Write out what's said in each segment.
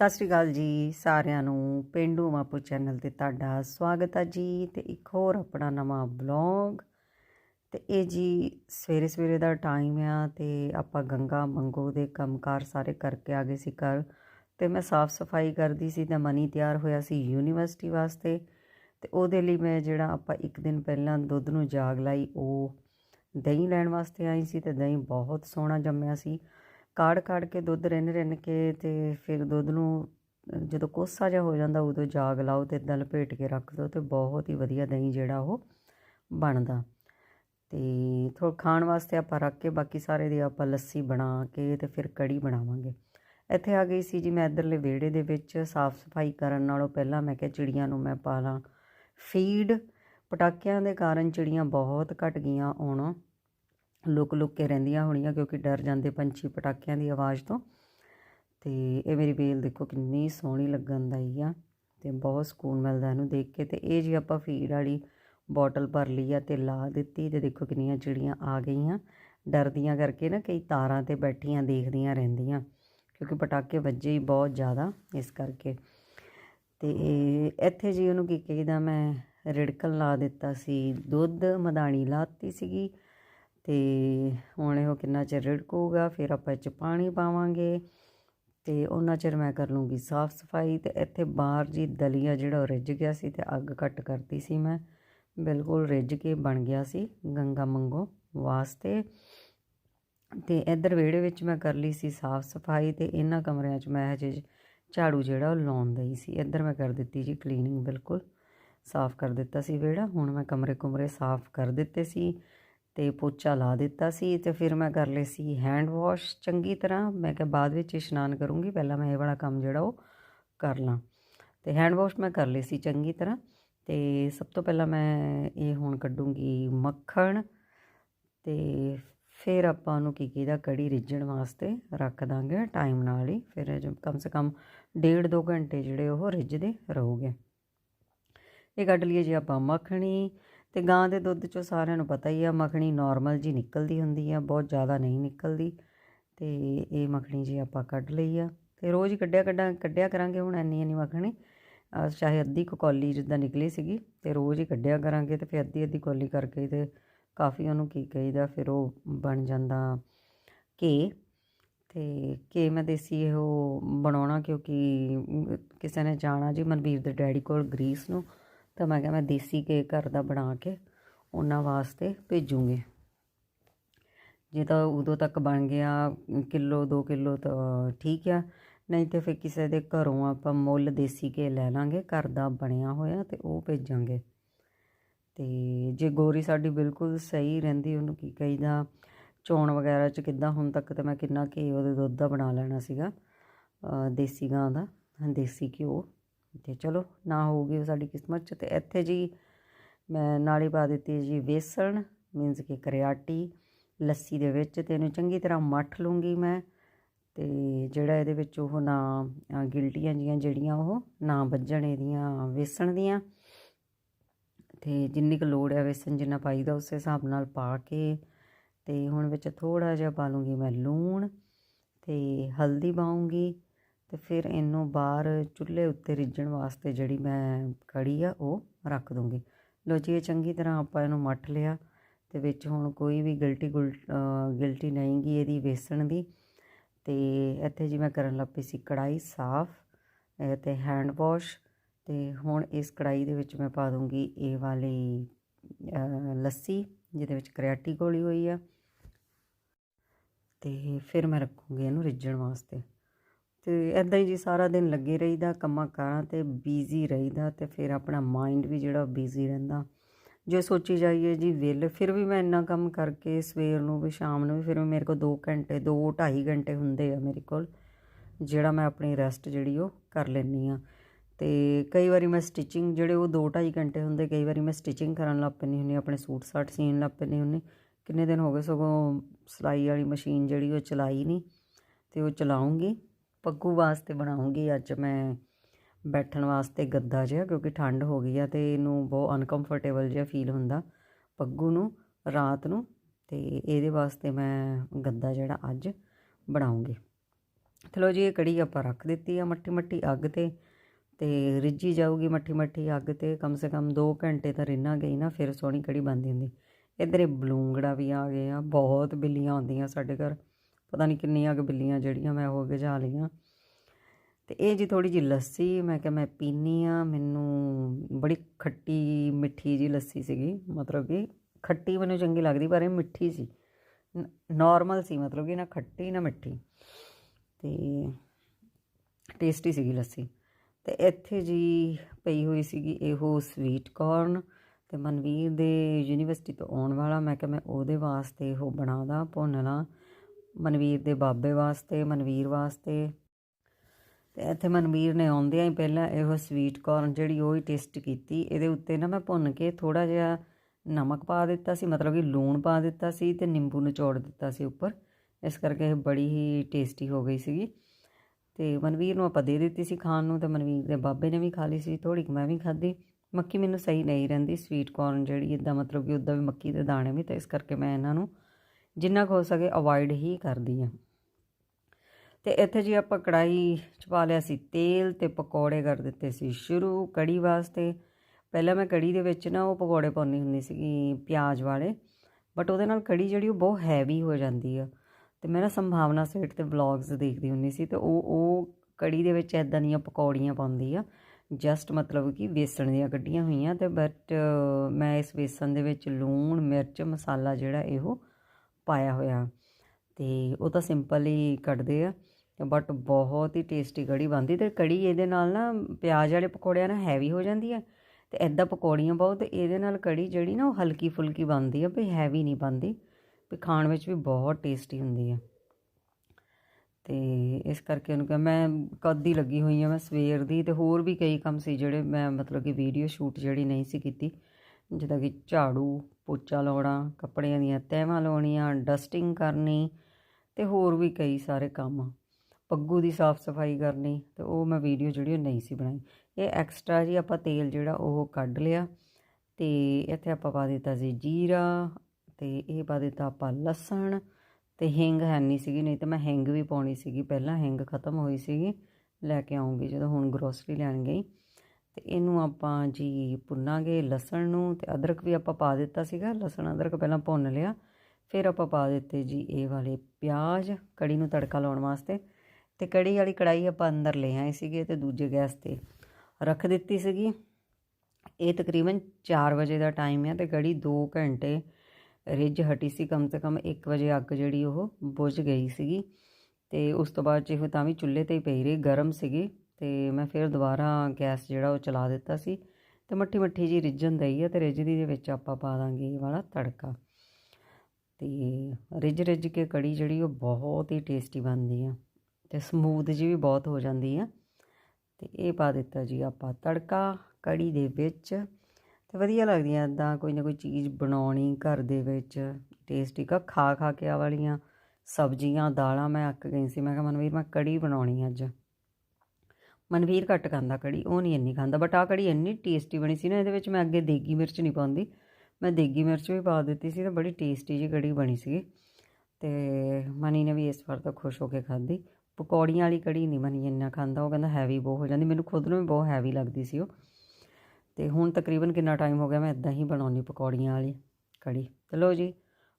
ਸਤਿ ਸ਼੍ਰੀ ਅਕਾਲ ਜੀ ਸਾਰਿਆਂ ਨੂੰ, ਪਿੰਡੂ ਮਾਪੂ ਚੈਨਲ ਤੇ ਤੁਹਾਡਾ ਸਵਾਗਤ ਹੈ ਜੀ ਤੇ ਇੱਕ ਹੋਰ ਆਪਣਾ ਨਵਾਂ ਬਲੌਗ ਤੇ ਇਹ ਜੀ ਸਵੇਰੇ ਸਵੇਰੇ ਦਾ ਟਾਈਮ ਆ ਤੇ ਆਪਾਂ ਗੰਗਾ ਮੰਗੋ ਦੇ ਕੰਮਕਾਰ ਸਾਰੇ ਕਰਕੇ ਆ ਗਏ ਸੀ ਘਰ ਤੇ ਮੈਂ ਸਾਫ਼ ਸਫ਼ਾਈ ਕਰਦੀ ਸੀ ਤੇ ਮਨੀ ਤਿਆਰ ਹੋਇਆ ਸੀ ਯੂਨੀਵਰਸਿਟੀ ਵਾਸਤੇ ਤੇ ਉਹਦੇ ਲਈ ਮੈਂ ਜਿਹੜਾ ਆਪਾਂ ਇੱਕ ਦਿਨ ਪਹਿਲਾਂ ਦੁੱਧ ਨੂੰ ਜਾਗ ਲਾਈ, ਉਹ ਦਹੀਂ ਲੈਣ ਵਾਸਤੇ ਆਈ ਸੀ ਤੇ ਦਹੀਂ ਬਹੁਤ ਸੋਹਣਾ ਜੰਮਿਆ ਸੀ। ਕਾੜ ਕਾੜ ਕੇ ਦੁੱਧ ਰਿੰਨ ਰਿੰਨ ਕੇ ਤੇ ਫਿਰ ਦੁੱਧ ਨੂੰ, ਜਦੋਂ ਕੋਸਾ ਜਿਹਾ ਹੋ ਜਾਂਦਾ ਉਦੋਂ ਜਾਗ ਲਾਓ ਤੇ ਇਦਾਂ ਲਪੇਟ ਕੇ ਰੱਖ ਦਿਓ ਤੇ ਬਹੁਤ ਹੀ ਵਧੀਆ ਦਹੀਂ ਜਿਹੜਾ ਉਹ ਬਣਦਾ। ਤੇ ਥੋੜਾ ਖਾਣ ਵਾਸਤੇ ਆਪਾਂ ਰੱਖ ਕੇ ਬਾਕੀ ਸਾਰੇ ਦੀ ਆਪਾਂ ਲੱਸੀ ਬਣਾ ਕੇ ਤੇ ਫਿਰ ਕੜੀ ਬਣਾਵਾਂਗੇ। ਇੱਥੇ ਆ ਗਈ ਸੀ ਜੀ ਮੈਂ ਇੱਧਰਲੇ ਵਿਹੜੇ ਦੇ ਵਿੱਚ ਸਾਫ਼ ਸਫ਼ਾਈ ਕਰਨ ਨਾਲੋਂ ਪਹਿਲਾਂ ਮੈਂ ਕਿਹਾ ਚਿੜੀਆਂ ਨੂੰ ਮੈਂ ਪਾ ਲਾਂ ਫੀਡ, ਪਟਾਕਿਆਂ ਦੇ ਕਾਰਨ ਚਿੜੀਆਂ ਬਹੁਤ ਘਟ ਗਈਆਂ ਆਉਣੋਂ। ਲੁਕ ਲੁਕ ਕੇ ਰਹਿੰਦੀਆਂ ਹੋਣੀਆਂ ਕਿਉਂਕਿ ਡਰ ਜਾਂਦੇ ਪੰਛੀ ਪਟਾਕਿਆਂ ਦੀ ਆਵਾਜ਼ ਤੋਂ। ਤੇ ਇਹ ਮੇਰੀ ਬੇਲ ਦੇਖੋ ਕਿੰਨੀ ਸੋਹਣੀ ਲੱਗਣ ਦਈ ਆ ਤੇ ਬਹੁਤ ਸਕੂਨ ਮਿਲਦਾ ਇਹਨੂੰ ਦੇਖ ਕੇ ਤੇ ਇਹ ਜੀ ਆਪਾਂ ਫੀਡ ਵਾਲੀ ਬੋਟਲ ਭਰ ਲਈ ਆ ਤੇ ਲਾ ਦਿੱਤੀ ਤੇ ਦੇਖੋ ਕਿੰਨੀਆਂ ਚਿੜੀਆਂ ਆ ਗਈਆਂ। ਡਰਦੀਆਂ ਕਰਕੇ ਨਾ ਕਈ ਤਾਰਾਂ ਤੇ ਬੈਠੀਆਂ ਦੇਖਦੀਆਂ ਰਹਿੰਦੀਆਂ ਕਿਉਂਕਿ ਪਟਾਕੇ ਵੱਜੇ ਹੀ ਬਹੁਤ ਜ਼ਿਆਦਾ ਇਸ ਕਰਕੇ। ਤੇ ਇੱਥੇ ਜੀ ਉਹਨੂੰ ਕੀ ਕਹੀਦਾ ਮੈਂ ਰਿੜਕਣ ਲਾ ਦਿੱਤਾ ਸੀ, ਦੁੱਧ ਮਦਾਣੀ ਲਾਤੀ ਸੀਗੀ ਤੇ ਹੁਣ ਇਹੋ ਕਿੰਨਾ ਚਿਰ ਰਿੜਕੂਗਾ, ਫਿਰ ਆਪਾਂ ਇਹ 'ਚ ਪਾਣੀ ਪਾਵਾਂਗੇ। ਤੇ ਉਹਨਾਂ ਚਿਰ ਮੈਂ ਕਰ ਲੂੰਗੀ ਸਾਫ਼ ਸਫ਼ਾਈ ਤੇ ਇੱਥੇ ਬਾਹਰ ਜੀ ਦਲੀਆ ਜਿਹੜਾ ਉਹ ਰਿੱਝ ਗਿਆ ਸੀ ਤੇ ਅੱਗ ਘੱਟ ਕਰਤੀ ਸੀ ਮੈਂ। ਬਿਲਕੁਲ ਰਿੱਝ ਕੇ ਬਣ ਗਿਆ ਸੀ ਗੰਗਾ ਮੰਗੋ ਵਾਸਤੇ। ਤੇ ਇੱਧਰ ਵਿਹੜੇ ਵਿੱਚ ਮੈਂ ਕਰ ਲਈ ਸੀ ਸਾਫ਼ ਸਫ਼ਾਈ ਤੇ ਇਹਨਾਂ ਕਮਰਿਆਂ 'ਚ ਮੈਂ ਹਜੇ ਝਾੜੂ ਜਿਹੜਾ ਉਹ ਲਾਉਣ ਦਈ ਸੀ। ਇੱਧਰ ਮੈਂ ਕਰ ਦਿੱਤੀ ਜੀ ਕਲੀਨਿੰਗ ਬਿਲਕੁਲ ਸਾਫ਼ ਕਰ ਦਿੱਤਾ ਸੀ ਵਿਹੜਾ। ਹੁਣ ਮੈਂ ਕਮਰੇ ਕੁਮਰੇ ਸਾਫ਼ ਕਰ ਦਿੱਤੇ ਸੀ। ਤੇ ਪੋਚਾ ਲਾ ਦਿੱਤਾ ਸੀ ਤੇ ਫਿਰ ਮੈਂ ਕਰ ਲਏ ਸੀ ਹੈਂਡ ਵਾਸ਼ ਚੰਗੀ ਤਰ੍ਹਾਂ ਮੈਂ ਕਿਹਾ ਬਾਅਦ ਵਿੱਚ ਇਸ਼ਨਾਨ ਕਰੂੰਗੀ, ਪਹਿਲਾਂ ਮੈਂ ਇਹ ਵਾਲਾ ਕੰਮ ਜਿਹੜਾ ਉਹ ਕਰ ਲਾਂ। ਤੇ ਹੈਂਡ ਵਾਸ਼ ਮੈਂ ਕਰ ਲਈ ਸੀ ਚੰਗੀ ਤਰ੍ਹਾਂ ਤੇ ਸਭ ਤੋਂ ਪਹਿਲਾਂ ਮੈਂ ਇਹ ਹੁਣ ਕੱਢੂੰਗੀ ਮੱਖਣ ਤੇ ਫਿਰ ਆਪਾਂ ਉਹਨੂੰ ਕੀ ਕੀਦਾ, ਕੜੀ ਰਿੱਝਣ ਵਾਸਤੇ ਰੱਖ ਦਾਂਗੇ ਟਾਈਮ ਨਾਲ ਹੀ, ਫਿਰ ਜੋ ਕਮ ਸੇ ਕਮ ਡੇਢ ਦੋ ਘੰਟੇ ਜਿਹੜੇ ਉਹ ਰਿੱਝਦੇ ਰਹੋਗੇ। ਇਹ ਕੱਢ ਲਈਏ ਜੀ ਆਪਾਂ ਮੱਖਣੀ ਤੇ ਗਾਂ ਦੇ ਦੁੱਧ ਚੋਂ ਸਾਰਿਆਂ ਨੂੰ ਪਤਾ ਹੀ ਆ, ਮੱਖਣੀ ਨਾਰਮਲ ਜੀ ਨਿਕਲਦੀ ਹੁੰਦੀ ਆ, ਬਹੁਤ ਜ਼ਿਆਦਾ ਨਹੀਂ ਨਿਕਲਦੀ। ਤੇ ਇਹ ਮੱਖਣੀ ਜੀ ਆਪਾਂ ਕੱਢ ਲਈ ਆ ਤੇ ਰੋਜ਼ ਕੱਢਿਆ ਕੱਢਾਂ, ਕੱਢਿਆ ਕਰਾਂਗੇ ਹੁਣ ਇੰਨੀ ਇੰਨੀ ਮੱਖਣੀ। ਚਾਹੇ ਅੱਧੀ ਕੁ ਕੌਲੀ ਜਿੱਦਾਂ ਨਿਕਲੀ ਸੀਗੀ ਤੇ ਰੋਜ਼ ਹੀ ਕੱਢਿਆ ਕਰਾਂਗੇ ਤੇ ਫਿਰ ਅੱਧੀ ਅੱਧੀ ਕੌਲੀ ਕਰਕੇ ਤੇ ਕਾਫੀ ਉਹਨੂੰ ਕੀ ਕਹੀਦਾ, ਫਿਰ ਉਹ ਬਣ ਜਾਂਦਾ ਘੀ। ਤੇ ਘੀ ਮੈਂ ਦੇਸੀ ਇਹੋ ਬਣਾਉਣਾ ਕਿਉਂਕਿ ਕਿਸੇ ਨੇ ਜਾਣਾ ਜੀ ਮਨਵੀਰ ਦੇ ਡੈਡੀ ਕੋਲ ਗ੍ਰੀਸ ਨੂੰ ਤਾਂ ਮੈਂ ਕਿਹਾ ਮੈਂ ਦੇਸੀ ਘੀ ਘਰ ਦਾ ਬਣਾ ਕੇ ਉਹਨਾਂ ਵਾਸਤੇ ਭੇਜੂੰਗੀ। ਜੇ ਤਾਂ ਉਦੋਂ ਤੱਕ ਬਣ ਗਿਆ, ਕਿਲੋ 2 ਕਿਲੋ ਤਾਂ ਠੀਕ ਆ। ਨਹੀਂ ਤੇ ਫਿਰ ਕਿਸੇ ਦੇ ਘਰੋਂ ਆਪਾਂ ਮੁੱਲ ਦੇਸੀ ਘੀ ਲੈ ਲਾਂਗੇ, ਘਰ ਦਾ ਬਣਿਆ ਹੋਇਆ ਤੇ ਉਹ ਭੇਜਾਂਗੇ। ਤੇ ਜੇ ਗੋਰੀ ਸਾਡੀ ਬਿਲਕੁਲ ਸਹੀ ਰਹਿੰਦੀ, ਉਹਨੂੰ ਕੀ ਕਹੀਦਾ, ਚੋਣ ਵਗੈਰਾ ਚ ਕਿੱਦਾਂ ਹੁਣ ਤੱਕ ਤੇ ਮੈਂ ਕਿੰਨਾ ਘੀ ਉਹਦੇ ਦੁੱਧ ਦਾ ਬਣਾ ਲੈਣਾ ਸੀਗਾ ਦੇਸੀ ਗਾਂ ਦਾ, ਦੇਸੀ ਘਿਓ। ਤੇ ਚਲੋ, ਨਾ ਹੋਊਗੀ ਉਹ ਸਾਡੀ ਕਿਸਮਤ ਚ। ਤੇ ਇੱਥੇ ਜੀ ਮੈਂ ਨਾਲੇ ਪਾ ਦਿੱਤੀ ਜੀ ਵੇਸਣ ਮੀਨਸ ਕਿ ਕਰਿਆਟੀ, ਲੱਸੀ ਦੇ ਵਿੱਚ ਤੇ ਇਹਨੂੰ ਚੰਗੀ ਤਰ੍ਹਾਂ ਮੱਠ ਲੂੰਗੀ ਮੈਂ। ਤੇ ਜਿਹੜਾ ਇਹਦੇ ਵਿੱਚ ਉਹ ਨਾ ਗਿਲਟੀਆਂ ਜੀਆਂ ਜਿਹੜੀਆਂ ਉਹ ਨਾ ਵੱਜਣ ਇਹਦੀਆਂ ਵੇਸਣ ਦੀਆਂ। ਤੇ ਜਿੰਨੀ ਕੁ ਲੋੜ ਹੈ ਵੇਸਣ ਜਿੰਨਾ ਪਾਈਦਾ ਉਸੇ ਹਿਸਾਬ ਨਾਲ ਪਾ ਕੇ ਤੇ ਹੁਣ ਵਿੱਚ ਥੋੜਾ ਜਿਹਾ ਪਾ ਲੂੰਗੀ ਮੈਂ ਲੂਣ ਤੇ ਹਲਦੀ ਪਾਉਂਗੀ ਤੇ ਫਿਰ ਇਹਨੂੰ ਬਾਹਰ ਚੁੱਲ੍ਹੇ ਉੱਤੇ ਰਿੱਝਣ ਵਾਸਤੇ ਜਿਹੜੀ ਮੈਂ ਕੜੀ ਆ, ਉਹ ਰੱਖ ਦੂੰਗੀ। ਲੋ ਜੀ, ਇਹ ਚੰਗੀ ਤਰ੍ਹਾਂ ਆਪਾਂ ਇਹਨੂੰ ਮੱਠ ਲਿਆ ਤੇ ਵਿੱਚ ਹੁਣ ਕੋਈ ਵੀ ਗਿਲਟੀ ਗੁਲ ਗਿਲਟੀ ਨਹੀਂ ਗੀ ਇਹਦੀ ਵੇਸਣ ਦੀ। ਤੇ ਇੱਥੇ ਜੀ ਮੈਂ ਕਰਨ ਲੱਗ ਪਈ ਸੀ ਕੜਾਈ ਸਾਫ਼, ਇਹ ਤੇ ਹੈਂਡ ਵਾਸ਼ ਤੇ ਹੁਣ ਇਸ ਕੜਾਈ ਦੇ ਵਿੱਚ ਮੈਂ ਪਾ ਦੂੰਗੀ ਇਹ ਵਾਲੀ ਲੱਸੀ, ਜਿਹਦੇ ਵਿੱਚ ਕਰਿਆਟੀ ਘੋਲੀ ਹੋਈ ਆ। ਤੇ ਫਿਰ ਮੈਂ ਰੱਖੂੰਗੀ ਇਹਨੂੰ ਰਿੱਝਣ ਵਾਸਤੇ। ਤੇ ਐਦਾਂ ਹੀ ਜੀ ਸਾਰਾ ਦਿਨ ਲੱਗੇ ਰਹੀਦਾ, ਕੰਮਾਂ ਕਾਰਾਂ ਤੇ ਬੀਜ਼ੀ ਰਹੀਦਾ ਤੇ ਫਿਰ ਆਪਣਾ ਮਾਈਂਡ ਵੀ ਜਿਹੜਾ ਬਿਜ਼ੀ ਰਹਿੰਦਾ। ਜੇ ਸੋਚੀ ਜਾਈਏ ਜੀ ਵਿਲ ਫਿਰ ਵੀ ਮੈਂ ਇੰਨਾ ਕੰਮ ਕਰਕੇ ਸਵੇਰ ਨੂੰ ਵੀ ਸ਼ਾਮ ਨੂੰ ਵੀ ਫਿਰ ਵੀ ਮੇਰੇ ਕੋਲ 2 ਘੰਟੇ 2 2.5 ਘੰਟੇ ਹੁੰਦੇ ਆ ਮੇਰੇ ਕੋਲ, ਜਿਹੜਾ ਮੈਂ ਆਪਣੀ ਰੈਸਟ ਜਿਹੜੀ ਉਹ ਕਰ ਲੈਂਦੀ ਆ ਤੇ ਕਈ ਵਾਰੀ ਮੈਂ ਸਟਿਚਿੰਗ ਜਿਹੜੇ ਉਹ 2 2.5 ਘੰਟੇ ਹੁੰਦੇ, ਕਈ ਵਾਰੀ ਮੈਂ ਸਟਿਚਿੰਗ ਕਰਨ ਲੱਗ ਪੈਂਦੀ ਹੁੰਦੀ ਆਪਣੇ ਸੂਟ ਸਾਟ ਸੀਨ ਲੱਗ ਪੈਂਦੀ ਹੁੰਦੀ। ਕਿੰਨੇ ਦਿਨ ਹੋ ਗਏ ਸਗੋਂ ਸਿਲਾਈ ਵਾਲੀ ਮਸ਼ੀਨ ਜਿਹੜੀ ਉਹ ਚਲਾਈ ਨਹੀਂ, ਤੇ ਉਹ ਚਲਾਉਂਗੀ। ਪੱਗੂ ਵਾਸਤੇ ਬਣਾਉਂਗੀ। ਅੱਜ ਮੈਂ ਬੈਠਣ ਵਾਸਤੇ ਗੱਦਾ ਜਿਹਾ, ਕਿਉਂਕਿ ਠੰਡ ਹੋ ਗਈ ਆ ਤੇ ਇਹਨੂੰ ਬਹੁਤ ਅਨਕੰਫਰਟੇਬਲ ਜਿਹਾ ਫੀਲ ਹੁੰਦਾ ਪੱਗੂ ਨੂੰ, ਰਾਤ ਨੂੰ। ਤੇ ਇਹਦੇ ਵਾਸਤੇ ਮੈਂ ਗੱਦਾ ਜਿਹੜਾ ਅੱਜ ਬਣਾਉਂਗੀ। ਚਲੋ ਜੀ, ਇਹ ਕੜੀ ਆਪਾਂ ਰੱਖ ਦਿੱਤੀ ਆ ਮੱਠੀ ਮੱਠੀ ਅੱਗ ਤੇ ਤੇ ਰਿੱਝੀ ਜਾਊਗੀ ਮੱਠੀ ਮੱਠੀ ਅੱਗ ਤੇ। ਕਮ ਸੇ ਕਮ 2 ਘੰਟੇ ਤਾਂ ਰਿੰਨਾ ਗਈ ਨਾ, ਫਿਰ ਸੋਹਣੀ ਕੜੀ ਬਣਦੀ ਹੁੰਦੀ। ਇੱਧਰ ਬਲੂੰਗੜਾ ਵੀ ਆ ਗਏ ਆ, ਬਹੁਤ ਬਿੱਲੀਆਂ ਆਉਂਦੀਆਂ ਸਾਡੇ ਘਰ। ਪਤਾ ਨਹੀਂ ਕਿੰਨੀਆਂ ਕੁ ਬਿੱਲੀਆਂ ਜਿਹੜੀਆਂ ਮੈਂ ਉਹ ਗਜਾ ਲਈਆਂ। ਤੇ ਇਹ ਜੀ ਥੋੜੀ ਜਿਹੀ ਲੱਸੀ, ਮੈਂ ਕਿਹਾ ਮੈਂ ਪੀਨੀ ਆ ਮੈਨੂੰ ਬੜੀ ਖੱਟੀ ਮਿੱਠੀ ਜੀ ਲੱਸੀ ਸੀਗੀ, ਮਤਲਬ ਕਿ ਖੱਟੀ ਮੈਨੂੰ ਚੰਗੀ ਲੱਗਦੀ, ਪਰ ਇਹ ਮਿੱਠੀ ਸੀ। ਨਾਰਮਲ ਸੀ, ਮਤਲਬ ਕਿ ਨਾ ਖੱਟੀ, ਨਾ ਮਿੱਠੀ। ਤੇ ਟੇਸਟੀ ਸੀਗੀ ਲੱਸੀ। ਤੇ ਇੱਥੇ ਜੀ ਪਈ ਹੋਈ ਸੀਗੀ ਇਹੋ ਸਵੀਟ ਕਾਰਨ ਤੇ ਮਨਵੀਰ ਦੇ ਯੂਨੀਵਰਸਿਟੀ ਤੋਂ ਆਉਣ ਵਾਲਾ, ਮੈਂ ਕਿਹਾ ਮੈਂ ਉਹਦੇ ਵਾਸਤੇ ਉਹ ਬਣਾਦਾ ਭੁੰਨਣਾ ਮਨਵੀਰ ਦੇ ਬਾਬੇ ਵਾਸਤੇ, ਮਨਵੀਰ ਵਾਸਤੇ। ਤੇ ਇੱਥੇ ਮਨਵੀਰ ਨੇ ਆਉਂਦਿਆਂ ਹੀ ਪਹਿਲਾਂ ਇਹੋ ਸਵੀਟ ਕਾਰਨ ਜਿਹੜੀ ਉਹ ਹੀ ਟੇਸਟ ਕੀਤੀ। ਇਹਦੇ ਉੱਤੇ ਨਾ ਮੈਂ ਭੁੰਨ ਕੇ ਥੋੜਾ ਜਿਹਾ ਨਮਕ ਪਾ ਦਿੱਤਾ ਸੀ, ਮਤਲਬ ਕਿ ਲੂਣ ਪਾ ਦਿੱਤਾ ਸੀ ਤੇ ਨਿੰਬੂ ਨਿਚੋੜ ਦਿੱਤਾ ਸੀ ਉੱਪਰ। ਇਸ ਕਰਕੇ ਇਹ ਬੜੀ ਹੀ ਟੇਸਟੀ ਹੋ ਗਈ ਸੀਗੀ। ਤੇ ਮਨਵੀਰ ਨੂੰ ਆਪਾਂ ਦੇ ਦਿੱਤੀ ਸੀ ਖਾਣ ਨੂੰ ਤੇ ਮਨਵੀਰ ਦੇ ਬਾਬੇ ਨੇ ਵੀ ਖਾ ਲਈ ਸੀ ਥੋੜੀ ਮੈਂ ਵੀ ਖਾਧੀ। ਮੱਕੀ ਮੈਨੂੰ ਸਹੀ ਨਹੀਂ ਰਹਿੰਦੀ ਸਵੀਟ ਕਾਰਨ ਜਿਹੜੀ ਇਦਾਂ ਮਤਲਬ ਕਿ ਉਦਾਂ ਵੀ ਮੱਕੀ ਦੇ ਦਾਣੇ ਵੀ, ਤੇ ਇਸ ਕਰਕੇ ਮੈਂ ਇਹਨਾਂ ਨੂੰ ਜਿੰਨਾ ਕੁ ਹੋ ਸਕੇ ਅਵੋਇਡ ਹੀ ਕਰਦੀ ਆ ਤੇ ਇੱਥੇ ਜੀ ਆਪਾਂ ਕੜਾਈ ਚ ਪਾ ਲਿਆ ਸੀ ਤੇਲ ਤੇ ਪਕੌੜੇ ਕਰ ਦਿੱਤੇ ਸੀ ਸ਼ੁਰੂ ਕੜੀ ਵਾਸਤੇ। ਪਹਿਲਾਂ ਮੈਂ ਕੜੀ ਦੇ ਵਿੱਚ ਨਾ ਉਹ ਪਕੌੜੇ ਪਾਉਣੀ ਹੁੰਦੀ ਸੀਗੀ ਪਿਆਜ਼ ਵਾਲੇ ਬਟ ਉਹਦੇ ਨਾਲ ਕੜੀ ਜਿਹੜੀ ਉਹ ਬਹੁਤ ਹੈਵੀ ਹੋ ਜਾਂਦੀ ਆ। ਤੇ ਮੈਂ ਨਾ ਸੰਭਾਵਨਾ ਸੇਠ ਤੇ ਵਲੌਗਸ ਦੇਖਦੀ ਹੁੰਦੀ ਸੀ ਤੇ ਉਹ ਉਹ ਕੜੀ ਦੇ ਵਿੱਚ ਐਦਾਂ ਦੀਆਂ ਪਕੌੜੀਆਂ ਪਾਉਂਦੀ ਆ। ਜਸਟ ਮਤਲਬ ਕਿ ਵੇਸਣ ਦੀਆਂ ਕੱਢੀਆਂ ਹੋਈਆਂ ਤੇ ਬਟ ਮੈਂ ਇਸ ਵੇਸਣ ਦੇ ਵਿੱਚ ਲੂਣ, ਮਿਰਚ, ਮਸਾਲਾ ਜਿਹੜਾ ਇਹੋ ਪਾਇਆ ਹੋਇਆ। ਤੇ ਉਹ ਤਾਂ ਸਿੰਪਲ ਹੀ ਕੱਟਦੇ ਆ। ਬਟ ਬਹੁਤ ਹੀ ਟੇਸਟੀ ਕੜੀ ਬਣਦੀ ਤੇ ਕੜੀ ਇਹਦੇ ਨਾਲ ਨਾ ਪਿਆਜ਼ ਵਾਲੇ ਪਕੌੜਿਆਂ ਨਾਲ ਹੈਵੀ ਹੋ ਜਾਂਦੀ ਹੈ ਤੇ ਐਦਾਂ ਪਕੌੜੀਆਂ ਬਹੁਤ ਇਹਦੇ ਨਾਲ ਕੜੀ ਜਿਹੜੀ ਨਾ ਉਹ ਹਲਕੀ ਫੁਲਕੀ ਬਣਦੀ ਆ ਵੀ ਹੈਵੀ ਨਹੀਂ ਬਣਦੀ। ਵੀ ਖਾਣ ਵਿੱਚ ਵੀ ਬਹੁਤ ਟੇਸਟੀ ਹੁੰਦੀ ਆ। ਤੇ ਇਸ ਕਰਕੇ ਉਹਨੂੰ ਕਿਹਾ, ਮੈਂ ਕਦੀ ਲੱਗੀ ਹੋਈ ਆ, ਮੈਂ ਸਵੇਰ ਦੀ ਤੇ ਹੋਰ ਵੀ ਕਈ ਕੰਮ ਸੀ ਜਿਹੜੇ ਮੈਂ ਮਤਲਬ ਕਿ ਵੀਡੀਓ ਸ਼ੂਟ ਜਿਹੜੀ ਨਹੀਂ ਸੀ ਕੀਤੀ। ਜਿੱਦਾਂ ਕਿ ਝਾੜੂ, ਪੋਚਾ ਲਾਉਣਾ, ਕੱਪੜਿਆਂ ਦੀਆਂ ਤਹਿਵਾਂ ਲਾਉਣੀਆਂ ਡਸਟਿੰਗ ਕਰਨੀ ਤੇ ਹੋਰ ਵੀ ਕਈ ਸਾਰੇ ਕੰਮ ਪੱਗੂ ਦੀ ਸਾਫ਼ ਸਫ਼ਾਈ ਕਰਨੀ ਤੇ ਉਹ ਮੈਂ ਵੀਡੀਓ ਜਿਹੜੀ ਉਹ ਨਹੀਂ ਸੀ ਬਣਾਈ। ਇਹ ਐਕਸਟਰਾ ਜੀ ਆਪਾਂ ਤੇਲ ਜਿਹੜਾ ਉਹ ਕੱਢ ਲਿਆ ਤੇ ਇੱਥੇ ਆਪਾਂ ਪਾ ਦਿੱਤਾ ਸੀ ਜੀਰਾ ਤੇ ਇਹ ਪਾ ਦਿੱਤਾ ਆਪਾਂ ਲਸਣ ਤੇ ਹਿੰਗ ਹੈ ਨਹੀਂ ਸੀਗੀ, ਨਹੀਂ ਤਾਂ ਮੈਂ ਹਿੰਗ ਵੀ ਪਾਉਣੀ ਸੀਗੀ, ਪਹਿਲਾਂ ਹਿੰਗ ਖਤਮ ਹੋਈ ਸੀਗੀ, ਲੈ ਕੇ ਆਉਂਗੀ ਜਦੋਂ ਹੁਣ ਗਰੋਸਰੀ ਲੈਣ ਗਈ। ਤੇ ਇਹਨੂੰ ਆਪਾਂ ਜੀ ਭੁੰਨਾਂਗੇ ਲਸਣ ਨੂੰ ਤੇ ਅਦਰਕ ਵੀ ਆਪਾਂ ਪਾ ਦਿੱਤਾ ਸੀਗਾ, ਲਸਣ, ਅਦਰਕ ਪਹਿਲਾਂ ਭੁੰਨ ਲਿਆ, ਫਿਰ ਆਪਾਂ ਪਾ ਦਿੱਤੇ ਜੀ ਇਹ ਵਾਲੇ ਪਿਆਜ਼, ਕੜੀ ਨੂੰ ਤੜਕਾ ਲਾਉਣ ਵਾਸਤੇ ਤੇ ਕੜੀ ਵਾਲੀ ਕੜਾਈ ਆਪਾਂ ਅੰਦਰ ਲੈ ਆਏ ਸੀਗੇ ਤੇ ਦੂਜੇ ਗੈਸ ਤੇ ਰੱਖ ਦਿੱਤੀ ਸੀਗੀ। ਇਹ ਤਕਰੀਬਨ 4 ਵਜੇ ਦਾ ਟਾਈਮ ਹੈ ਤੇ ਕੜੀ 2 ਘੰਟੇ ਰਿੱਝ ਹਟੀ ਸੀ, ਕਮ ਸੇ ਕਮ 1 ਵਜੇ ਅੱਗ ਜਿਹੜੀ ਉਹ ਬੁਝ ਗਈ ਸੀਗੀ ਤੇ ਉਸ ਤੋਂ ਬਾਅਦ ਜੇ ਤਾਂ ਵੀ ਚੁੱਲ੍ਹੇ ਤੇ ਹੀ ਪਈ ਰਹੀ, ਗਰਮ ਸੀਗੀ। ਤੇ ਮੈਂ ਫਿਰ ਦੁਬਾਰਾ ਗੈਸ ਜਿਹੜਾ ਉਹ ਚਲਾ ਦਿੱਤਾ ਸੀ ਤੇ ਮੱਠੀ ਮੱਠੀ ਜੀ ਰਿੱਝਣ ਦਈ ਹੈ ਤੇ ਰਿੱਝਦੀ ਦੇ ਵਿੱਚ ਆਪਾਂ ਪਾ ਦਾਂਗੇ ਇਹ ਵਾਲਾ ਤੜਕਾ। ਤੇ ਰਿੱਝ ਰਿੱਝ ਕੇ ਕੜੀ ਜਿਹੜੀ ਉਹ ਬਹੁਤ ਹੀ ਟੇਸਟੀ ਬਣਦੀ ਆ ਤੇ ਸਮੂਥ ਜੀ ਵੀ ਬਹੁਤ ਹੋ ਜਾਂਦੀ ਆ। ਤੇ ਇਹ ਪਾ ਦਿੱਤਾ ਜੀ ਆਪਾਂ ਤੜਕਾ ਕੜੀ ਦੇ ਵਿੱਚ ਤੇ ਵਧੀਆ ਲੱਗਦੀਆਂ ਇਦਾਂ ਕੋਈ ਨਾ ਕੋਈ ਚੀਜ਼ ਬਣਾਉਣੀ ਘਰ ਦੇ ਵਿੱਚ ਟੇਸਟੀ ਕਾ ਖਾ ਖਾ ਕੇ ਆ ਵਾਲੀਆਂ ਸਬਜ਼ੀਆਂ ਦਾਲਾਂ ਮੈਂ ਅੱਕ ਗਈ ਸੀ। ਮੈਂ ਕਿਹਾ ਮਨਵੀਰ ਮੈਂ ਕੜੀ ਬਣਾਉਣੀ ਅੱਜ। ਮਨਵੀਰ ਘੱਟ ਖਾਂਦਾ ਕੜੀ, ਉਹ ਨਹੀਂ ਇੰਨੀ ਖਾਂਦਾ ਬਟ ਆ ਕੜੀ ਇੰਨੀ ਟੇਸਟੀ ਬਣੀ ਸੀ ਨਾ, ਇਹਦੇ ਵਿੱਚ ਮੈਂ ਅੱਗੇ ਦੇਗੀ ਮਿਰਚ ਨਹੀਂ ਪਾਉਂਦੀ। ਮੈਂ ਦੇਗੀ ਮਿਰਚ ਵੀ ਪਾ ਦਿੱਤੀ ਸੀ ਤਾਂ ਬੜੀ ਟੇਸਟੀ ਜੀ ਕੜੀ ਬਣੀ ਸੀ ਤੇ ਮਨੀ ਨੇ ਵੀ ਇਸ ਵਾਰ ਤਾਂ ਖੁਸ਼ ਹੋ ਕੇ ਖਾਧੀ। ਪਕੌੜੀਆਂ ਵਾਲੀ ਕੜੀ ਨਹੀਂ ਮਨੀ ਇੰਨਾ ਖਾਂਦਾ, ਉਹ ਕਹਿੰਦਾ ਹੈਵੀ ਬਹੁਤ ਹੋ ਜਾਂਦੀ, ਮੈਨੂੰ ਖੁਦ ਨੂੰ ਵੀ ਬਹੁਤ ਹੈਵੀ ਲੱਗਦੀ ਸੀ ਉਹ। ਤੇ ਹੁਣ ਤਕਰੀਬਨ ਕਿੰਨਾ ਟਾਈਮ ਹੋ ਗਿਆ ਮੈਂ ਇਦਾਂ ਹੀ ਬਣਾਉਣੀ ਪਕੌੜੀਆਂ ਵਾਲੀ ਕੜੀ। ਚਲੋ ਜੀ,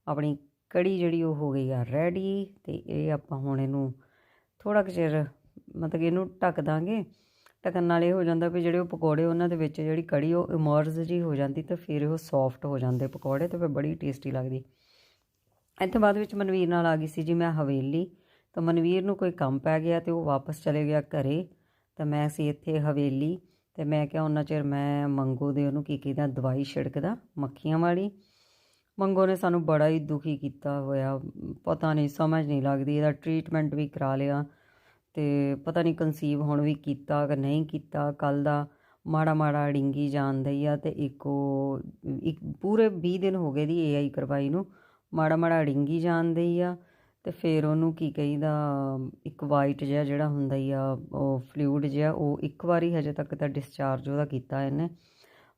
ਆਪਣੀ ਕੜੀ ਜਿਹੜੀ ਉਹ ਹੋ ਗਈ ਆ ਰੈਡੀ ਤੇ ਇਹ ਆਪਾਂ ਹੁਣ ਇਹਨੂੰ ਥੋੜਾ ਕੁ ਚਿਰ ਮਤਲਬ ਕਿ ਇਹਨੂੰ ਢੱਕ ਦਾਂਗੇ। ਢੱਕਣ ਨਾਲ ਇਹ ਹੋ ਜਾਂਦਾ ਵੀ ਜਿਹੜੇ ਉਹ ਪਕੌੜੇ ਉਹਨਾਂ ਦੇ ਵਿੱਚ ਜਿਹੜੀ ਕੜੀ ਉਹ ਇਮਰਜ ਜੀ ਹੋ ਜਾਂਦੀ ਤੇ ਫਿਰ ਉਹ ਸੌਫਟ ਹੋ ਜਾਂਦੇ ਪਕੌੜੇ ਤੇ ਫਿਰ ਬੜੀ ਟੇਸਟੀ ਲੱਗਦੀ। ਇੱਥੇ ਬਾਅਦ ਵਿੱਚ ਮਨਵੀਰ ਨਾਲ ਆ ਗਈ ਸੀ ਜੀ ਮੈਂ ਹਵੇਲੀ। ਤਾਂ ਮਨਵੀਰ ਨੂੰ ਕੋਈ ਕੰਮ ਪੈ ਗਿਆ ਤੇ ਉਹ ਵਾਪਸ ਚਲੇ ਗਿਆ ਘਰੇ। ਤਾਂ ਮੈਂ ਸੀ ਇੱਥੇ ਹਵੇਲੀ। ਤੇ ਮੈਂ ਕਿਹਾ ਉਹਨਾਂ ਚਿਰ ਮੈਂ ਮੰਗੋ ਦੇ ਉਹਨੂੰ ਕੀ ਕਹਿੰਦਾ, ਦਵਾਈ ਛਿੜਕਦਾ, ਮੱਖੀਆਂ ਵਾਲੀ। ਮੰਗੋ ਨੇ ਸਾਨੂੰ ਬੜਾ ਹੀ ਦੁਖੀ ਕੀਤਾ ਹੋਇਆ। ਪਤਾ ਨਹੀਂ ਸਮਝ ਨਹੀਂ ਲੱਗਦੀ, ਇਹਦਾ ਟ੍ਰੀਟਮੈਂਟ ਵੀ ਕਰਾ ਲਿਆ। ਤੇ ਪਤਾ ਨਹੀਂ ਕਨਸੀਵ ਹੁਣ ਵੀ ਕੀਤਾ ਕਿ ਨਹੀਂ ਕੀਤਾ ਕੱਲ ਦਾ ਮਾੜਾ ਮਾੜਾ ਡਿੰਗੀ ਜਾਂਦੀ ਆ ਤੇ ਇੱਕੋ ਇੱਕ ਪੂਰੇ 20 ਦਿਨ ਹੋ ਗਏ ਦੀ ਏਆਈ ਕਰਵਾਈ ਨੂੰ, ਮਾੜਾ ਮਾੜਾ ਡਿੰਗੀ ਜਾਂਦੀ ਆ ਤੇ ਫਿਰ ਉਹਨੂੰ ਕੀ ਕਹੀਦਾ, ਇੱਕ ਵਾਈਟ ਜਿਹਾ ਜਿਹੜਾ ਹੁੰਦਾ ਹੀ ਆ, ਉਹ ਫਲੂਇਡ ਜਿਹਾ, ਉਹ ਇੱਕ ਵਾਰੀ ਹਜੇ ਤੱਕ ਤਾਂ ਡਿਸਚਾਰਜ ਉਹਦਾ ਕੀਤਾ ਇਹਨੇ,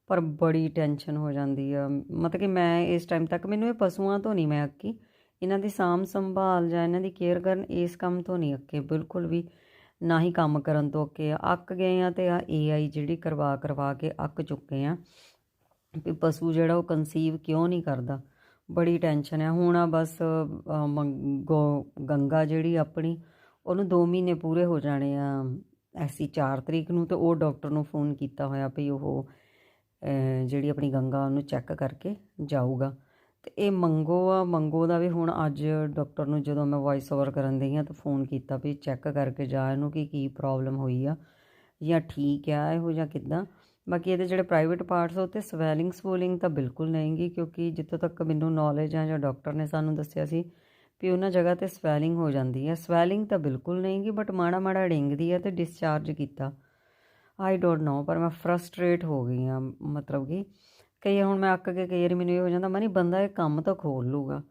ਪਰ ਬੜੀ ਟੈਨਸ਼ਨ ਹੋ ਜਾਂਦੀ ਆ। ਮਤਲਬ ਕਿ ਮੈਂ ਇਸ ਟਾਈਮ ਤੱਕ, ਮੈਨੂੰ ਇਹ ਪਸ਼ੂਆਂ ਤੋਂ ਨਹੀਂ ਮੈਂ ਅੱਕੀ। ਇਹਨਾਂ ਦੀ ਸਾਂਭ ਸੰਭਾਲ ਜਾਂ ਇਹਨਾਂ ਦੀ ਕੇਅਰ ਕਰਨ ਇਸ ਕੰਮ ਤੋਂ ਨਹੀਂ ਅੱਕੇ, ਬਿਲਕੁਲ ਵੀ ਨਾ ਹੀ ਕੰਮ ਕਰਨ ਤੋਂ ਅੱਕੇ ਆ। ਅੱਕ ਗਏ ਆ ਤੇ ਆ ਏਆਈ ਜਿਹੜੀ ਕਰਵਾ ਕਰਵਾ ਕੇ ਅੱਕ ਚੁੱਕੇ ਆ ਵੀ ਪਸ਼ੂ ਜਿਹੜਾ ਉਹ ਕਨਸੀਵ ਕਿਉਂ ਨਹੀਂ ਕਰਦਾ। ਬੜੀ ਟੈਨਸ਼ਨ ਹੈ ਹੁਣ ਆ ਬਸ ਗੋ- ਗੰਗਾ ਜਿਹੜੀ ਆਪਣੀ, ਉਹਨੂੰ 2 ਮਹੀਨੇ ਪੂਰੇ ਹੋ ਜਾਣੇ ਆ। ਐਸੀ 4 ਤਰੀਕ ਨੂੰ ਤੇ ਉਹ ਡਾਕਟਰ ਨੂੰ ਫੋਨ ਕੀਤਾ ਹੋਇਆ ਵੀ ਉਹ ਜਿਹੜੀ ਆਪਣੀ ਗੰਗਾ ਉਹਨੂੰ ਚੈੱਕ ਕਰਕੇ ਜਾਊਗਾ। ਤੇ ਇਹ ਮੰਗੋ ਆ, ਮੰਗੋ ਦਾ ਵੀ ਹੁਣ ਅੱਜ ਡਾਕਟਰ ਨੂੰ ਜਦੋਂ ਮੈਂ ਵੌਇਸ ਓਵਰ ਕਰਨ ਦਈ ਆ ਤਾਂ ਫੋਨ ਕੀਤਾ ਵੀ ਚੈੱਕ ਕਰਕੇ ਜਾ ਇਹਨੂੰ ਕਿ ਕੀ ਪ੍ਰੋਬਲਮ ਹੋਈ ਆ ਜਾਂ ਠੀਕ ਆ ਇਹੋ ਜਾਂ ਕਿੱਦਾਂ। ਬਾਕੀ ਇਹਦੇ ਜਿਹੜੇ ਪ੍ਰਾਈਵੇਟ ਪਾਰਟਸ ਉਹ ਤੇ ਸਵੈਲਿੰਗ ਸਵੋਲਿੰਗ ਤਾਂ ਬਿਲਕੁਲ ਨਹੀਂਗੀ ਕਿਉਂਕਿ ਜਿੱਥੋਂ ਤੱਕ ਮੈਨੂੰ ਨੌਲੇਜ ਆ ਜਾਂ ਡਾਕਟਰ ਨੇ ਸਾਨੂੰ ਦੱਸਿਆ ਸੀ ਵੀ ਉਹਨਾਂ ਜਗ੍ਹਾ ਤੇ ਸਵੈਲਿੰਗ ਹੋ ਜਾਂਦੀ ਹੈ ਸਵੈਲਿੰਗ ਤਾਂ ਬਿਲਕੁਲ ਨਹੀਂਗੀ ਬਟ ਮਾੜਾ ਮਾੜਾ ਡਿੰਗਦੀ ਹੈ ਤੇ ਡਿਸਚਾਰਜ ਕੀਤਾ। ਆਈ ਡੋਨਟ ਨੋ ਪਰ ਮੈਂ ਫਰਸਟ੍ਰੇਟ ਹੋ ਗਈ ਆ, ਮਤਲਬ ਕਿ ਕਈ ਹੁਣ ਮੈਂ ਅੱਕ ਕੇ ਕਈ ਵਾਰੀ ਮੈਨੂੰ ਇਹ ਹੋ ਜਾਂਦਾ, ਮਨੀ ਬੰਦਾ ਇਹ ਕੰਮ ਤਾਂ ਖੋਲ ਲੂਗਾ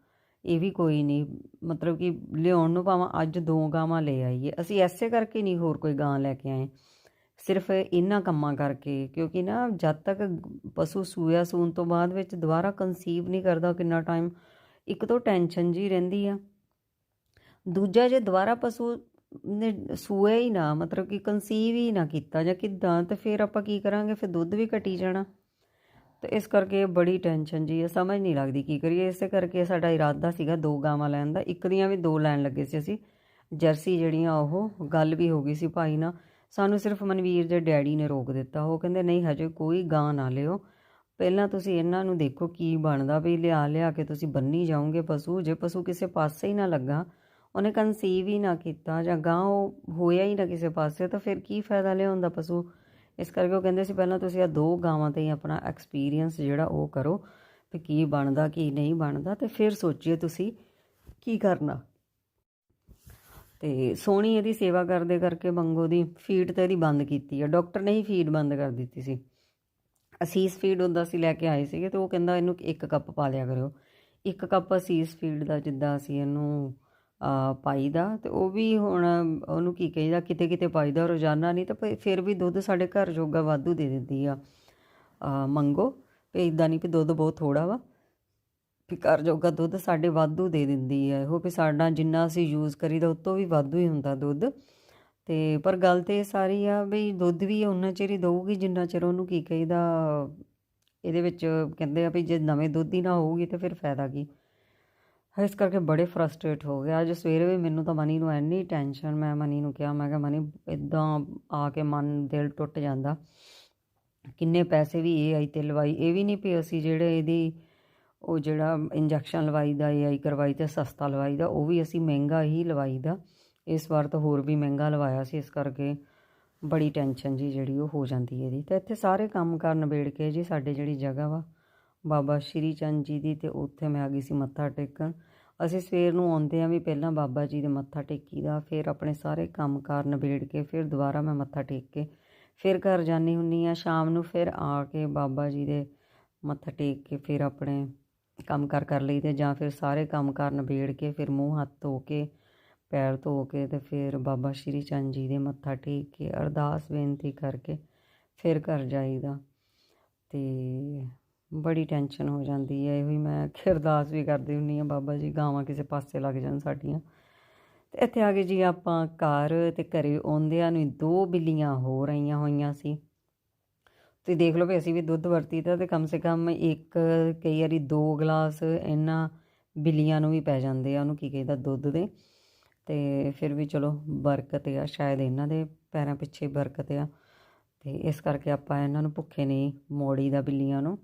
ਇਹ ਵੀ ਕੋਈ ਨਹੀਂ ਮਤਲਬ ਕਿ ਲਿਆਉਣ ਨੂੰ ਭਾਵਾਂ ਅੱਜ ਦੋ ਗਾਵਾਂ ਲੈ ਆਈਏ। ਅਸੀਂ ਐਸੇ ਕਰਕੇ ਨਹੀਂ ਹੋਰ ਕੋਈ ਗਾਂ ਲੈ ਕੇ ਆਏ। ਸਿਰਫ ਇਹਨਾਂ ਕੰਮਾਂ ਕਰਕੇ, ਕਿਉਂਕਿ ਨਾ ਜਦ ਤੱਕ ਪਸ਼ੂ ਸੂਇਆ ਸੂਣ ਤੋਂ ਬਾਅਦ ਵਿੱਚ ਦੁਬਾਰਾ ਕਨਸੀਵ ਨਹੀਂ ਕਰਦਾ ਕਿੰਨਾ ਟਾਈਮ ਇੱਕ ਤੋਂ ਟੈਨਸ਼ਨ ਜੀ ਰਹਿੰਦੀ ਆ। ਦੂਜਾ ਜੇ ਦੁਬਾਰਾ ਪਸ਼ੂ ਨੇ ਸੂਇਆ ਹੀ ਨਾ, ਮਤਲਬ ਕਿ ਕਨਸੀਵ ਹੀ ਨਾ ਕੀਤਾ ਜਾਂ ਕਿੱਦਾਂ, ਤੇ ਫਿਰ ਆਪਾਂ ਕੀ ਕਰਾਂਗੇ? ਫਿਰ ਦੁੱਧ ਵੀ ਘਟੀ ਜਾਣਾ। ਤੇ ਇਸ ਕਰਕੇ ਬੜੀ ਟੈਨਸ਼ਨ ਜੀ ਹੈ ਸਮਝ ਨਹੀਂ ਲੱਗਦੀ ਕੀ ਕਰੀਏ। ਇਸੇ ਕਰਕੇ ਸਾਡਾ ਇਰਾਦਾ ਸੀਗਾ ਦੋ ਗਾਵਾਂ ਲੈਣ ਦਾ। ਇੱਕ ਦੀਆਂ ਵੀ ਦੋ ਲੈਣ ਲੱਗੇ ਸੀ ਅਸੀਂ। ਜਰਸੀ ਜਿਹੜੀਆਂ ਉਹ, ਗੱਲ ਵੀ ਹੋ ਗਈ ਸੀ ਭਾਈ ਨਾਲ। ਸਾਨੂੰ ਸਿਰਫ ਮਨਵੀਰ ਦੇ ਡੈਡੀ ਨੇ ਰੋਕ ਦਿੱਤਾ। ਉਹ ਕਹਿੰਦੇ, ਨਹੀਂ ਹਜੇ ਕੋਈ ਗਾਂ ਨਾ ਲਿਓ। ਪਹਿਲਾਂ ਤੁਸੀਂ ਇਹਨਾਂ ਨੂੰ ਦੇਖੋ ਕੀ ਬਣਦਾ ਵੀ ਲਿਆ ਲਿਆ ਕੇ ਤੁਸੀਂ ਬੰਨੀ ਜਾਓਗੇ ਪਸ਼ੂ। ਜੇ ਪਸ਼ੂ ਕਿਸੇ ਪਾਸੇ ਹੀ ਨਾ ਲੱਗਾ, ਉਹਨੇ ਕਨਸੀਵ ਹੀ ਨਾ ਕੀਤਾ ਜਾਂ ਗਾਂ ਉਹ ਹੋਇਆ ਹੀ ਨਾ ਕਿਸੇ ਪਾਸੇ, ਤਾਂ ਫਿਰ ਕੀ ਫਾਇਦਾ ਲਿਆਉਣ ਦਾ ਪਸ਼ੂ? ਇਸ ਕਰਕੇ ਉਹ ਕਹਿੰਦੇ ਸੀ ਪਹਿਲਾਂ ਤੁਸੀਂ ਆ ਦੋ ਗਾਵਾਂ ਤੇ ਹੀ ਆਪਣਾ ਐਕਸਪੀਰੀਅੰਸ ਜਿਹੜਾ ਉਹ ਕਰੋ ਵੀ ਕੀ ਬਣਦਾ, ਕੀ ਨਹੀਂ ਬਣਦਾ ਤੇ ਫਿਰ ਸੋਚੀਏ ਤੁਸੀਂ ਕੀ ਕਰਨਾ। ਤੇ ਸੋਹਣੀ ਇਹਦੀ ਸੇਵਾ ਕਰਦੇ ਕਰਕੇ ਮੰਗੋ ਦੀ ਫੀਡ ਤੇ ਇਹਦੀ ਬੰਦ ਕੀਤੀ ਆ। ਡਾਕਟਰ ਨੇ ਹੀ ਫੀਡ ਬੰਦ ਕਰ ਦਿੱਤੀ ਸੀ। ਅਸੀਸ ਫੀਡ ਹੁੰਦਾ ਸੀ ਲੈ ਕੇ ਆਏ ਸੀਗੇ ਤੇ ਉਹ ਕਹਿੰਦਾ ਇਹਨੂੰ ਇੱਕ ਕੱਪ ਪਾ ਲਿਆ ਕਰਿਓ। ਇੱਕ ਕੱਪ ਅਸੀਸ ਫੀਡ ਦਾ ਜਿੱਦਾਂ ਅਸੀਂ ਇਹਨੂੰ ਪਾਈਦਾ ਤੇ ਉਹ ਵੀ ਹੁਣ ਉਹਨੂੰ ਕੀ ਕਹੀਦਾ, ਕਿਤੇ ਕਿਤੇ ਪਾਈਦਾ ਰੋਜ਼ਾਨਾ ਨਹੀਂ ਤਾਂ ਫਿਰ ਵੀ ਦੁੱਧ ਸਾਡੇ ਘਰ ਜੋਗਾ ਵਾਧੂ ਦੇ ਦਿੰਦੀ ਆ। ਮੰਗੋ ਵੀ ਇਦਾਂ ਨਹੀਂ ਵੀ ਦੁੱਧ ਬਹੁਤ ਥੋੜਾ ਵਾ, ਵੀ ਘਰ ਜੋਗਾ ਦੁੱਧ ਸਾਡੇ ਵਾਧੂ ਦੇ ਦਿੰਦੀ ਆ। ਇਹੋ ਵੀ ਸਾਡਾ ਜਿੰਨਾ ਅਸੀਂ ਯੂਜ਼ ਕਰੀਦਾ ਉਸ ਤੋਂ ਵੀ ਵਾਧੂ ਹੀ ਹੁੰਦਾ ਦੁੱਧ। ਤੇ ਪਰ ਗੱਲ ਤੇ ਇਹ ਸਾਰੀ ਆ ਵੀ ਦੁੱਧ ਵੀ ਉਹਨਾਂ ਚਿਰ ਹੀ ਦਊਗੀ, ਜਿੰਨਾ ਚਿਰ ਉਹਨੂੰ ਕੀ ਕਹੀਦਾ, ਇਹਦੇ ਵਿੱਚ ਕਹਿੰਦੇ ਆ ਵੀ ਜੇ ਨਵੇਂ ਦੁੱਧ ਹੀ ਨਾ ਹੋਊਗੀ ਤੇ ਫਿਰ ਫਾਇਦਾ ਕੀ? ਇਸ ਕਰਕੇ ਬੜੇ ਫਰਸਟ੍ਰੇਟ ਹੋ ਗਏ। ਅੱਜ ਸਵੇਰੇ ਵੀ ਮੈਨੂੰ ਤਾਂ ਮਨੀ ਨੂੰ ਐਨੀ ਟੈਨਸ਼ਨ ਮੈਂ ਮਨੀ ਨੂੰ ਕਿਹਾ, ਮੈਂ ਕਿਹਾ, ਮਨੀ ਇਦਾਂ ਆ ਕੇ ਮਨ, ਦਿਲ ਟੁੱਟ ਜਾਂਦਾ। ਕਿੰਨੇ ਪੈਸੇ ਵੀ ਇਹ ਆਈ ਤੇ ਲਵਾਈ। ਇਹ ਵੀ ਨਹੀਂ ਪਈ ਅਸੀਂ ਜਿਹੜੇ ਇਹਦੀ, ਉਹ ਜਿਹੜਾ ਇੰਜੈਕਸ਼ਨ ਲਵਾਈ ਦਾ ਇਹ ਆਈ ਕਰਵਾਈ ਤੇ ਸਸਤਾ ਲਵਾਈ ਦਾ ਉਹ ਵੀ ਅਸੀਂ ਮਹਿੰਗਾ ਹੀ ਲਵਾਈ ਦਾ ਇਸ ਵਾਰ ਤਾਂ ਹੋਰ ਵੀ ਮਹਿੰਗਾ ਲਵਾਇਆ ਸੀ, ਇਸ ਕਰਕੇ ਬੜੀ ਟੈਨਸ਼ਨ ਜੀ ਜਿਹੜੀ ਉਹ ਹੋ ਜਾਂਦੀ ਹੈ ਇਹਦੀ। ਤਾਂ ਇੱਥੇ ਸਾਰੇ ਕੰਮ ਕਰਨ ਨਿਬੇੜ ਕੇ ਜੀ, ਸਾਡੇ ਜਿਹੜੀ ਜਗ੍ਹਾ ਵਾ ਬਾਬਾ ਸ਼੍ਰੀ ਚੰਦ ਜੀ ਦੀ ਤੇ ਉੱਥੇ ਮੈਂ ਆ ਗਈ ਸੀ ਮੱਥਾ ਟੇਕਣ। ਅਸੀਂ ਸਵੇਰ ਨੂੰ ਆਉਂਦੇ ਆ ਵੀ ਪਹਿਲਾਂ ਬਾਬਾ ਜੀ ਦੇ ਮੱਥਾ ਟੇਕੀ ਦਾ ਫਿਰ ਆਪਣੇ ਸਾਰੇ ਕੰਮ ਕਾਰ ਨਿਬੇੜ ਕੇ, ਫਿਰ ਦੁਬਾਰਾ ਮੈਂ ਮੱਥਾ ਟੇਕ ਕੇ, ਫਿਰ ਘਰ ਜਾਣੀ ਹੁੰਨੀ ਆ ਸ਼ਾਮ ਨੂੰ ਫਿਰ ਆ ਕੇ ਬਾਬਾ ਜੀ ਦੇ ਮੱਥਾ ਟੇਕ ਕੇ ਫਿਰ ਆਪਣੇ ਕੰਮ ਕਰ ਕਰ ਲਈਦੇ ਜਾਂ ਫਿਰ ਸਾਰੇ ਕੰਮ ਕਾਰ ਨਿਬੇੜ ਕੇ ਫਿਰ ਮੂੰਹ ਹੱਥ ਧੋ ਕੇ, ਪੈਰ ਧੋ ਕੇ ਤੇ ਫਿਰ ਬਾਬਾ ਸ਼੍ਰੀ ਚੰਦ ਜੀ ਦੇ ਮੱਥਾ ਟੇਕ ਕੇ ਅਰਦਾਸ ਬੇਨਤੀ ਕਰਕੇ ਫਿਰ ਘਰ ਜਾਈਦਾ। ਤੇ ਬੜੀ ਟੈਨਸ਼ਨ ਹੋ ਜਾਂਦੀ ਹੈ, ਇਹੋ ਹੀ ਮੈਂ ਅਰਦਾਸ ਵੀ ਕਰਦੀ ਹੁੰਨੀ ਆ ਬਾਬਾ ਜੀ ਗਾਵਾਂ ਕਿਸੇ ਪਾਸੇ ਲੱਗ ਜਾਣ ਸਾਡੀਆਂ। ਤੇ ਇੱਥੇ ਆ ਕੇ ਜੀ ਆਪਾਂ ਘਰ ਤੇ ਘਰੇ ਆਉਂਦਿਆਂ ਨੂੰ ਦੋ ਬਿੱਲੀਆਂ ਹੋ ਰਹੀਆਂ ਹੋਈਆਂ ਸੀ। ਤੁਸੀਂ ਦੇਖ ਲਓ ਵੀ ਅਸੀਂ ਵੀ ਦੁੱਧ ਵਰਤੀਦਾ ਤੇ ਕਮ ਸੇ ਕਮ ਇੱਕ, ਕਈ ਵਾਰੀ ਦੋ ਗਲਾਸ ਇਹਨਾਂ ਬਿੱਲੀਆਂ ਨੂੰ ਵੀ ਪੈ ਜਾਂਦੇ ਆ, ਉਹਨੂੰ ਕੀ ਕਹਿੰਦਾ ਦੁੱਧ ਦੇ। ਤੇ ਫਿਰ ਵੀ ਚਲੋ ਬਰਕਤ ਆ, ਸ਼ਾਇਦ ਇਹਨਾਂ ਦੇ ਪੈਰਾਂ ਪਿੱਛੇ ਬਰਕਤ ਆ। ਤੇ ਇਸ ਕਰਕੇ ਆਪਾਂ ਇਹਨਾਂ ਨੂੰ ਭੁੱਖੇ ਨਹੀਂ ਮੋੜੀ ਦਾ ਬਿੱਲੀਆਂ ਨੂੰ।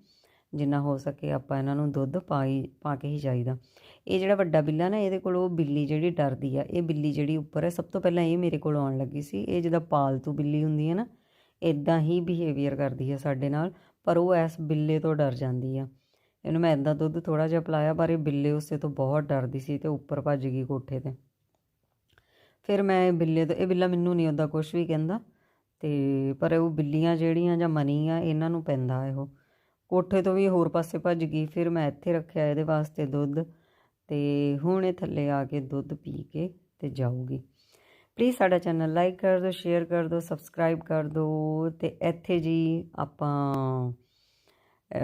ਜਿੰਨਾ ਹੋ ਸਕੇ ਆਪਾਂ ਇਹਨਾਂ ਨੂੰ ਦੁੱਧ ਪਾਈ, ਪਾ ਕੇ ਹੀ ਚਾਹੀਦਾ। ਇਹ ਜਿਹੜਾ ਵੱਡਾ ਬਿੱਲਾ ਨਾ, ਇਹਦੇ ਕੋਲ ਉਹ ਬਿੱਲੀ ਜਿਹੜੀ ਡਰਦੀ ਆ, ਇਹ ਬਿੱਲੀ ਜਿਹੜੀ ਉੱਪਰ ਹੈ ਸਭ ਤੋਂ ਪਹਿਲਾਂ ਇਹ ਮੇਰੇ ਕੋਲ ਆਉਣ ਲੱਗੀ ਸੀ। ਇਹ ਜਿਹਦਾ ਪਾਲਤੂ ਬਿੱਲੀ ਹੁੰਦੀ ਹੈ ਨਾ ਇਦਾਂ ਹੀ ਬਿਹੇਵੀਅਰ ਕਰਦੀ ਹੈ ਸਾਡੇ ਨਾਲ, ਪਰ ਉਹ ਐਸ ਬਿੱਲੇ ਤੋਂ ਡਰ ਜਾਂਦੀ ਆ। ਇਹਨੂੰ ਮੈਂ ਇਦਾਂ ਦੁੱਧ ਥੋੜਾ ਜਿਹਾ ਪਿਲਾਇਆ, ਪਰ ਇਹ ਬਿੱਲੇ ਉਸੇ ਤੋਂ ਬਹੁਤ ਡਰਦੀ ਸੀ ਤੇ ਉੱਪਰ ਭੱਜ ਗਈ ਕੋਠੇ ਤੇ। ਫਿਰ ਮੈਂ ਬਿੱਲੇ ਤੋਂ, ਇਹ ਬਿੱਲਾ ਮੈਨੂੰ ਨਹੀਂ ਉਹਦਾ ਕੁਝ ਵੀ ਕਹਿੰਦਾ, ਤੇ ਪਰ ਉਹ ਬਿੱਲੀਆਂ ਜਿਹੜੀਆਂ ਜਾਂ ਮਨੀ ਆ ਇਹਨਾਂ ਨੂੰ ਪੈਂਦਾ ਇਹੋ। ਕੋਠੇ ਤੋਂ ਵੀ ਹੋਰ ਪਾਸੇ ਭੱਜ ਗਈ, ਫਿਰ ਮੈਂ ਇੱਥੇ ਰੱਖਿਆ ਇਹਦੇ ਵਾਸਤੇ ਦੁੱਧ ਤੇ ਹੁਣ ਇਹ ਥੱਲੇ ਆ ਕੇ ਦੁੱਧ ਪੀ ਕੇ ਤੇ ਜਾਊਗੀ। ਪਲੀਜ਼ ਸਾਡਾ ਚੈਨਲ ਲਾਈਕ ਕਰ ਦਿਓ ਸ਼ੇਅਰ ਕਰ ਦਿਓ ਸਬਸਕ੍ਰਾਈਬ ਕਰ ਦਿਓ ਤੇ ਇੱਥੇ ਜੀ ਆਪਾਂ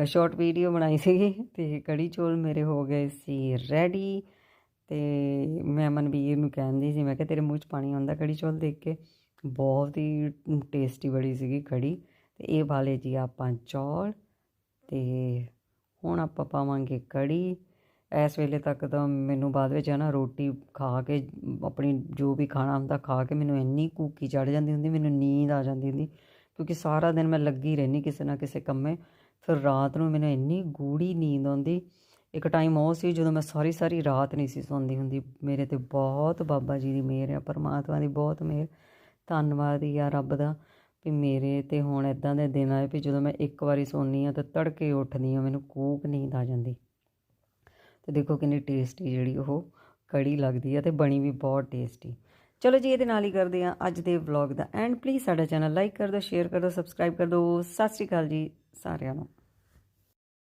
ਸ਼ਾਰਟ ਵੀਡੀਓ ਬਣਾਈ ਸੀਗੀ ਤੇ ਕੜੀ ਚੋਲ ਮੇਰੇ ਹੋ ਗਏ ਸੀ ਰੈਡੀ ਤੇ ਮੈਂ ਮਨਵੀਰ ਨੂੰ ਕਹਿੰਦੀ ਸੀ, ਮੈਂ ਕਿਹਾ ਤੇਰੇ ਮੂੰਹ 'ਚ ਪਾਣੀ ਆਉਂਦਾ ਕੜੀ ਚੌਲ ਦੇਖ ਕੇ। ਬਹੁਤ ਹੀ ਟੇਸਟੀ ਬੜੀ ਸੀਗੀ ਕੜੀ ਤੇ ਇਹ ਵਾਲੇ ਜੀ ਆਪਾਂ ਚੌਲ ਅਤੇ ਹੁਣ ਆਪਾਂ ਪਾਵਾਂਗੇ ਕੜੀ। ਇਸ ਵੇਲੇ ਤੱਕ ਤਾਂ ਮੈਨੂੰ ਬਾਅਦ ਵਿੱਚ ਹੈ ਨਾ ਰੋਟੀ ਖਾ ਕੇ, ਆਪਣੀ ਜੋ ਵੀ ਖਾਣਾ ਹੁੰਦਾ ਖਾ ਕੇ ਮੈਨੂੰ ਇੰਨੀ ਕੂਕੀ ਚੜ ਜਾਂਦੀ ਹੁੰਦੀ, ਮੈਨੂੰ ਨੀਂਦ ਆ ਜਾਂਦੀ ਹੁੰਦੀ, ਕਿਉਂਕਿ ਸਾਰਾ ਦਿਨ ਮੈਂ ਲੱਗੀ ਰਹਿੰਦੀ ਕਿਸੇ ਨਾ ਕਿਸੇ ਕੰਮੇ। ਫਿਰ ਰਾਤ ਨੂੰ ਮੈਨੂੰ ਇੰਨੀ ਗੂੜੀ ਨੀਂਦ ਆਉਂਦੀ। ਇੱਕ ਟਾਈਮ ਉਹ ਸੀ ਜਦੋਂ ਮੈਂ ਸਾਰੀ ਸਾਰੀ ਰਾਤ ਨਹੀਂ ਸੀ ਸੌਂਦੀ ਹੁੰਦੀ। ਮੇਰੇ ਤੇ ਬਹੁਤ ਬਾਬਾ ਜੀ ਦੀ ਮਿਹਰ ਆ, ਪਰਮਾਤਮਾ ਦੀ ਬਹੁਤ ਮਿਹਰ। ਧੰਨਵਾਦ ਹੀ ਆ ਰੱਬ ਦਾ। ਵੀ ਮੇਰੇ ਤੇ ਹੁਣ ਇਦਾਂ ਦੇ ਦਿਨ ਆਏ ਵੀ ਜਦੋਂ ਮੈਂ ਇੱਕ ਵਾਰੀ ਸੌਂਦੀ ਆ ਤਾਂ ਤੜਕੇ ਉੱਠਦੀ ਆ ਮੈਨੂੰ ਕੂਕ ਨੀਂਦ ਆ ਜਾਂਦੀ। ਤੇ ਦੇਖੋ ਕਿੰਨੀ ਟੇਸਟੀ ਜਿਹੜੀ ਉਹ ਕੜੀ ਲੱਗਦੀ ਆ ਤੇ ਬਣੀ ਵੀ ਬਹੁਤ ਟੇਸਟੀ ਚਲੋ ਜੀ, ਇਹਦੇ ਨਾਲ ਹੀ ਕਰਦੇ ਆ ਅੱਜ ਦੇ ਵਲੌਗ ਦਾ ਐਂਡ ਪਲੀਜ਼ ਸਾਡਾ ਚੈਨਲ ਲਾਈਕ ਕਰ ਦਿਓ ਸ਼ੇਅਰ ਕਰ ਦਿਓ ਸਬਸਕ੍ਰਾਈਬ ਕਰ ਦਿਓ। ਸਤਿ ਸ਼੍ਰੀ ਅਕਾਲ ਜੀ ਸਾਰਿਆਂ ਨੂੰ।